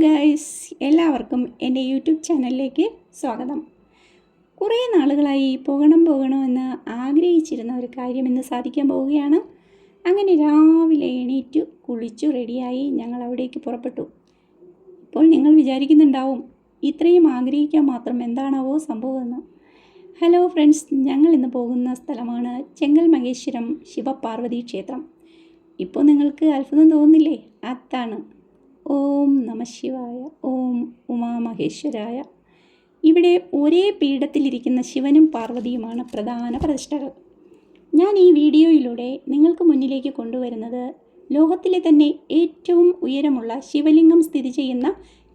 Guys എല്ലാവർക്കും എന്റെ YouTube ചാനലിലേക്ക് സ്വാഗതം. കുറേ നാളുകളായി പോകണം പോകണമെന്ന് ആഗ്രഹിച്ചിരുന്ന ഒരു കാര്യം ഇന്ന് സാധിക്കാൻ പോവുകയാണ്. അങ്ങനെ രാവിലെ എണീറ്റു കുളിച്ചു റെഡിയായി ഞങ്ങൾ അവിടേക്ക് പുറപ്പെട്ടു. ഇപ്പോൾ നിങ്ങൾ വിചാരിക്കുന്നുണ്ടാവും ഇത്രയും ആഗ്രഹിക്കാൻ മാത്രം എന്താണാവോ സംഭവമെന്ന്. ഹലോ ഫ്രണ്ട്സ് ഞങ്ങൾ ഇന്ന് പോകുന്ന സ്ഥലമാണ് ചെങ്കൽ മഹേശ്വരം ശിവപാർവതി ക്ഷേത്രം. ഇപ്പോൾ നിങ്ങൾക്ക് അത്ഭുതം തോന്നുന്നില്ലേ? അതാണ്. ഓം നമശിവായ ഓം ഉമാമഹേശ്വരായ ഇവിടെ ഒരേ പീഠത്തിലിരിക്കുന്ന ശിവനും പാർവതിയുമാണ് പ്രധാന പ്രതിഷ്ഠകൾ. ഞാൻ ഈ വീഡിയോയിലൂടെ നിങ്ങൾക്ക് മുന്നിലേക്ക് കൊണ്ടുവരുന്നത് ലോകത്തിലെ തന്നെ ഏറ്റവും ഉയരമുള്ള ശിവലിംഗം സ്ഥിതി ചെയ്യുന്ന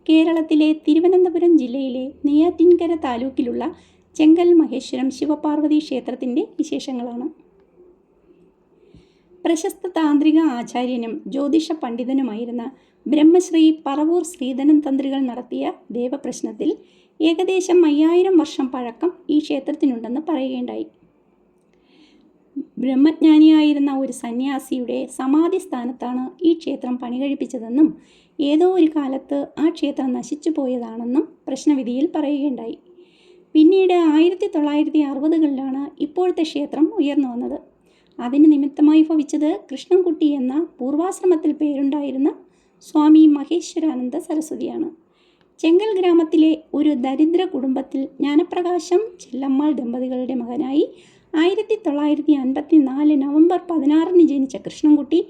കേരളത്തിലെ തിരുവനന്തപുരം ജില്ലയിലെ നെയ്യാറ്റിൻകര താലൂക്കിലുള്ള ചെങ്കൽ മഹേശ്വരം ശിവപാർവതി ക്ഷേത്രത്തിന്റെ വിശേഷങ്ങളാണ്. പ്രശസ്ത താന്ത്രിക ആചാര്യനും ജ്യോതിഷ പണ്ഡിതനുമായിരുന്ന ബ്രഹ്മശ്രീ പറവൂർ ശ്രീധനൻ തന്ത്രികൾ നടത്തിയ ദേവപ്രശ്നത്തിൽ ഏകദേശം അയ്യായിരം വർഷം പഴക്കം ഈ ക്ഷേത്രത്തിനുണ്ടെന്ന് പറയുകയുണ്ടായി. ബ്രഹ്മജ്ഞാനിയായിരുന്ന ഒരു സന്യാസിയുടെ സമാധി സ്ഥാനത്താണ് ഈ ക്ഷേത്രം പണികഴിപ്പിച്ചതെന്നും ഏതോ ഒരു കാലത്ത് ആ ക്ഷേത്രം നശിച്ചു പോയതാണെന്നും പ്രശ്നവിധിയിൽ പറയുകയുണ്ടായി. പിന്നീട് ആയിരത്തി തൊള്ളായിരത്തി അറുപതുകളിലാണ് ഇപ്പോഴത്തെ ക്ഷേത്രം ഉയർന്നു വന്നത്. അതിന് നിമിത്തമായി ഭവിച്ചത് കൃഷ്ണൻകുട്ടി എന്ന പൂർവാശ്രമത്തിൽ പേരുണ്ടായിരുന്ന സ്വാമി മഹേശ്വരാനന്ദ സരസ്വതിയാണ്. ചെങ്കൽ ഗ്രാമത്തിലെ ഒരു ദരിദ്ര കുടുംബത്തിൽ ജ്ഞാനപ്രകാശം ചെല്ലമ്മാൾ ദമ്പതികളുടെ മകനായി ആയിരത്തി തൊള്ളായിരത്തി അൻപത്തി നാല് നവംബർ പതിനാറിന് ജനിച്ച കൃഷ്ണൻകുട്ടി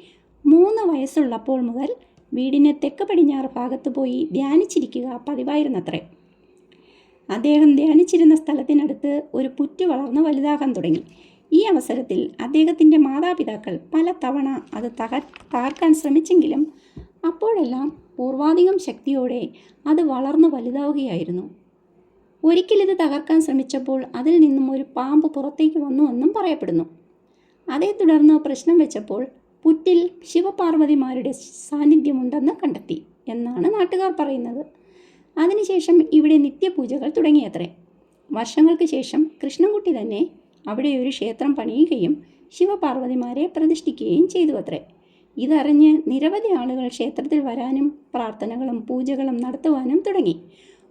മൂന്ന് വയസ്സുള്ളപ്പോൾ മുതൽ വീടിന് തെക്ക് പടിഞ്ഞാറ് ഭാഗത്ത് പോയി ധ്യാനിച്ചിരിക്കുക പതിവായിരുന്നത്രേ. അദ്ദേഹം ധ്യാനിച്ചിരുന്ന സ്ഥലത്തിനടുത്ത് ഒരു പുറ്റു വളർന്ന് വലുതാകാൻ തുടങ്ങി. ഈ അവസരത്തിൽ അദ്ദേഹത്തിന്റെ മാതാപിതാക്കൾ പല തവണ അത് തകർ തകർക്കാൻ ശ്രമിച്ചെങ്കിലും അപ്പോഴെല്ലാം പൂർവാധികം ശക്തിയോടെ അത് വളർന്നു വലുതാവുകയായിരുന്നു. ഒരിക്കലിത് തകർക്കാൻ ശ്രമിച്ചപ്പോൾ അതിൽ നിന്നും ഒരു പാമ്പ് പുറത്തേക്ക് വന്നുവെന്നും പറയപ്പെടുന്നു. അതേ തുടർന്ന് പ്രശ്നം വെച്ചപ്പോൾ പുറ്റിൽ ശിവപാർവതിമാരുടെ സാന്നിധ്യമുണ്ടെന്ന് കണ്ടെത്തി എന്നാണ് നാട്ടുകാർ പറയുന്നത്. അതിനുശേഷം ഇവിടെ നിത്യപൂജകൾ തുടങ്ങിയത്രേ. വർഷങ്ങൾക്ക് ശേഷം കൃഷ്ണൻകുട്ടി തന്നെ അവിടെ ഒരു ക്ഷേത്രം പണിയുകയും ശിവപാർവതിമാരെ പ്രതിഷ്ഠിക്കുകയും ചെയ്തു അത്രേ ഇതറിഞ്ഞ് നിരവധി ആളുകൾ ക്ഷേത്രത്തിൽ വരാനും പ്രാർത്ഥനകളും പൂജകളും നടത്തുവാനും തുടങ്ങി.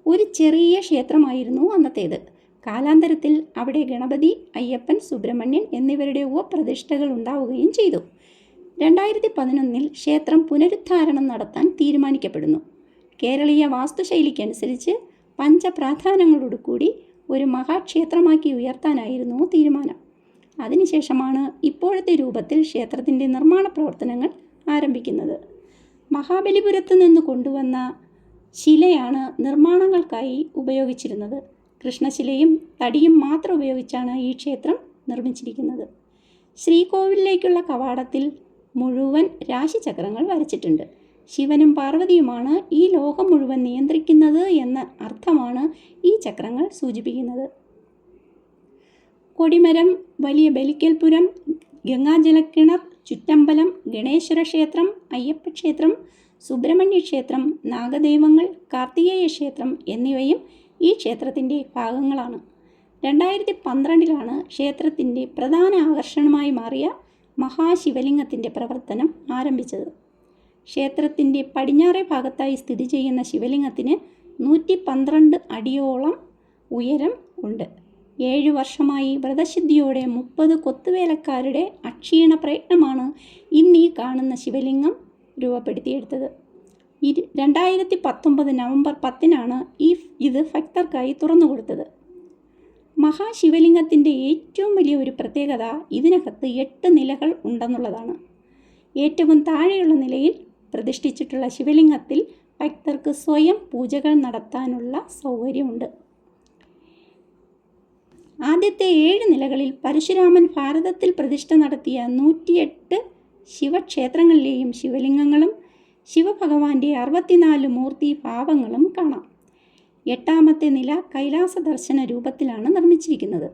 ഒരു ചെറിയ ക്ഷേത്രമായിരുന്നു അന്നത്തേത്. കാലാന്തരത്തിൽ അവിടെ ഗണപതി അയ്യപ്പൻ സുബ്രഹ്മണ്യൻ എന്നിവരുടെ ഉപപ്രതിഷ്ഠകൾ ഉണ്ടാവുകയും ചെയ്തു. രണ്ടായിരത്തി പതിനൊന്നിൽ ക്ഷേത്രം പുനരുദ്ധാരണം നടത്താൻ തീരുമാനിക്കപ്പെടുന്നു. കേരളീയ വാസ്തുശൈലിക്കനുസരിച്ച് പഞ്ചപ്രാധാനങ്ങളോടുകൂടി ഒരു മഹാക്ഷേത്രമാക്കി ഉയർത്താനായിരുന്നു തീരുമാനം. അതിനുശേഷമാണ് ഇപ്പോഴത്തെ രൂപത്തിൽ ക്ഷേത്രത്തിന്റെ നിർമ്മാണ പ്രവർത്തനങ്ങൾ ആരംഭിക്കുന്നത്. മഹാബലിപുരത്ത് നിന്ന് കൊണ്ടുവന്ന ശിലയാണ് നിർമ്മാണങ്ങൾക്കായി ഉപയോഗിച്ചിരുന്നത്. കൃഷ്ണശിലയും തടിയും മാത്രം ഉപയോഗിച്ചാണ് ഈ ക്ഷേത്രം നിർമ്മിച്ചിരിക്കുന്നത്. ശ്രീകോവിലിലേക്കുള്ള കവാടത്തിൽ മുഴുവൻ രാശിചക്രങ്ങൾ വരച്ചിട്ടുണ്ട്. ശിവനും പാർവതിയുമാണ് ഈ ലോകം മുഴുവൻ നിയന്ത്രിക്കുന്നത് എന്ന അർത്ഥമാണ് ഈ ചക്രങ്ങൾ സൂചിപ്പിക്കുന്നത്. കൊടിമരം വലിയ ബലിക്കൽപുരം ഗംഗാജലക്കിണർ ചുറ്റമ്പലം ഗണേശ്വര ക്ഷേത്രം അയ്യപ്പ ക്ഷേത്രം സുബ്രഹ്മണ്യ ക്ഷേത്രം നാഗദൈവങ്ങൾ കാർത്തികേയ ക്ഷേത്രം എന്നിവയും ഈ ക്ഷേത്രത്തിന്റെ ഭാഗങ്ങളാണ്. രണ്ടായിരത്തി പന്ത്രണ്ടിലാണ് ക്ഷേത്രത്തിന്റെ പ്രധാന ആകർഷണമായി മാറിയ മഹാശിവലിംഗത്തിന്റെ പ്രവർത്തനം ആരംഭിച്ചത്. ക്ഷേത്രത്തിന്റെ പടിഞ്ഞാറേ ഭാഗത്തായി സ്ഥിതി ചെയ്യുന്ന ശിവലിംഗത്തിന് നൂറ്റി പന്ത്രണ്ട് അടിയോളം ഉയരം ഉണ്ട്. ഏഴു വർഷമായി വ്രതശുദ്ധിയോടെ മുപ്പത് കൊത്തുവേലക്കാരുടെ അക്ഷീണ പ്രയത്നമാണ് ഇന്ന് ഈ കാണുന്ന ശിവലിംഗം രൂപപ്പെടുത്തിയെടുത്തത്. ഇരു രണ്ടായിരത്തി പത്തൊമ്പത് നവംബർ പത്തിനാണ് ഈ ഇത് ഭക്തർക്കായി തുറന്നു കൊടുത്തത്. മഹാശിവലിംഗത്തിന്റെ ഏറ്റവും വലിയ ഒരു പ്രത്യേകത ഇതിനകത്ത് എട്ട് നിലകൾ ഉണ്ടെന്നുള്ളതാണ്. ഏറ്റവും താഴെയുള്ള നിലയിൽ പ്രതിഷ്ഠിച്ചിട്ടുള്ള ശിവലിംഗത്തിൽ ഭക്തർക്ക് സ്വയം പൂജകൾ നടത്താനുള്ള സൗകര്യമുണ്ട്. ആദ്യത്തെ ഏഴ് നിലകളിൽ പരശുരാമൻ ഭാരതത്തിൽ പ്രതിഷ്ഠ നടത്തിയ നൂറ്റിയെട്ട് ശിവക്ഷേത്രങ്ങളിലെയും ശിവലിംഗങ്ങളും ശിവഭഗവാന്റെ അറുപത്തിനാല് മൂർത്തി ഭാവങ്ങളും കാണാം. എട്ടാമത്തെ നില കൈലാസ ദർശന രൂപത്തിലാണ് നിർമ്മിച്ചിരിക്കുന്നത്.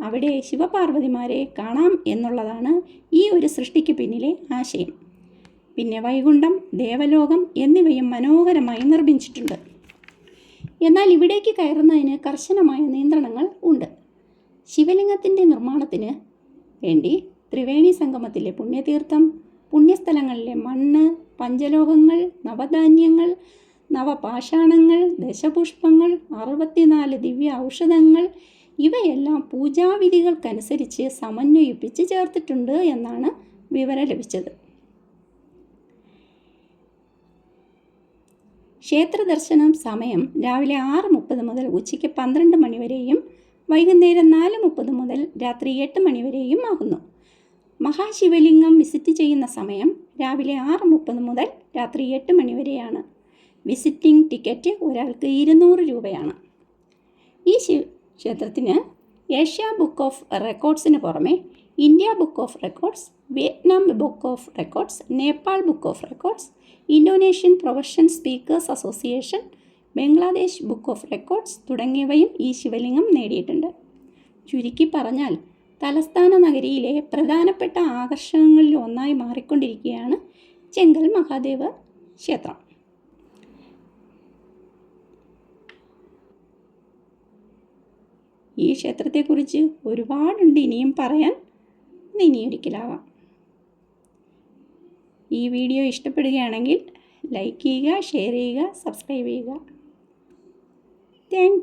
അവിടെ ശിവപാർവതിമാരെ കാണാം എന്നുള്ളതാണ് ഈ ഒരു സൃഷ്ടിക്ക് പിന്നിലെ ആശയം. പിന്നെ വൈകുണ്ഠം ദേവലോകം എന്നിവയും മനോഹരമായി നിർമ്മിച്ചിട്ടുണ്ട്. എന്നാൽ ഇവിടേക്ക് കയറുന്നതിന് കർശനമായ നിയന്ത്രണങ്ങൾ ഉണ്ട്. ശിവലിംഗത്തിന്റെ നിർമ്മാണത്തിന് വേണ്ടി ത്രിവേണി സംഗമത്തിലെ പുണ്യതീർത്ഥം പുണ്യസ്ഥലങ്ങളിലെ മണ്ണ് പഞ്ചലോഹങ്ങൾ നവധാന്യങ്ങൾ നവപാഷാണങ്ങൾ ദശപുഷ്പങ്ങൾ അറുപത്തിനാല് ദിവ്യ ഔഷധങ്ങൾ ഇവയെല്ലാം പൂജാവിധികൾക്കനുസരിച്ച് സമന്വയിപ്പിച്ച് ചേർത്തിട്ടുണ്ട് എന്നാണ് വിവരം ലഭിച്ചത്. ക്ഷേത്ര ദർശനം സമയം രാവിലെ ആറ് മുപ്പത് മുതൽ ഉച്ചയ്ക്ക് പന്ത്രണ്ട് മണിവരെയും വൈകുന്നേരം നാല് മുപ്പത് മുതൽ രാത്രി എട്ട് മണിവരെയും ആകുന്നു. മഹാശിവലിംഗം വിസിറ്റ് ചെയ്യുന്ന സമയം രാവിലെ ആറ് മുപ്പത് മുതൽ രാത്രി എട്ട് മണിവരെയാണ് വിസിറ്റിംഗ് ടിക്കറ്റ് ഒരാൾക്ക് ഇരുന്നൂറ് രൂപയാണ്. ഈ ശിവ ക്ഷേത്രത്തിന് ഏഷ്യ ബുക്ക് ഓഫ് റെക്കോർഡ്സിന് പുറമെ India book of records Vietnam book of records Nepal book of records Indonesian profession speakers association Bangladesh book of records തുടങ്ങിയവയും ഈ ശിവലിംഗം നേടിയിട്ടുണ്ട്. ചുരുക്കി പറഞ്ഞാൽ തലസ്ഥാന നഗരിയിലെ പ്രധാനപ്പെട്ട ആകർഷണങ്ങളിൽ ഒന്നായി മാറിക്കൊണ്ടിരിക്കുകയാണ് ചെങ്കൽ മഹാദേവ ക്ഷേത്രം. ഈ ക്ഷേത്രത്തെക്കുറിച്ച് ഒരുപാടുണ്ട് ഇനിയും പറയാൻ. ഇനിയൊരിക്കലാവാം ഈ വീഡിയോ ഇഷ്ടപ്പെടുകയാണെങ്കിൽ ലൈക്ക് ചെയ്യുക ഷെയർ ചെയ്യുക സബ്സ്ക്രൈബ് ചെയ്യുക. താങ്ക്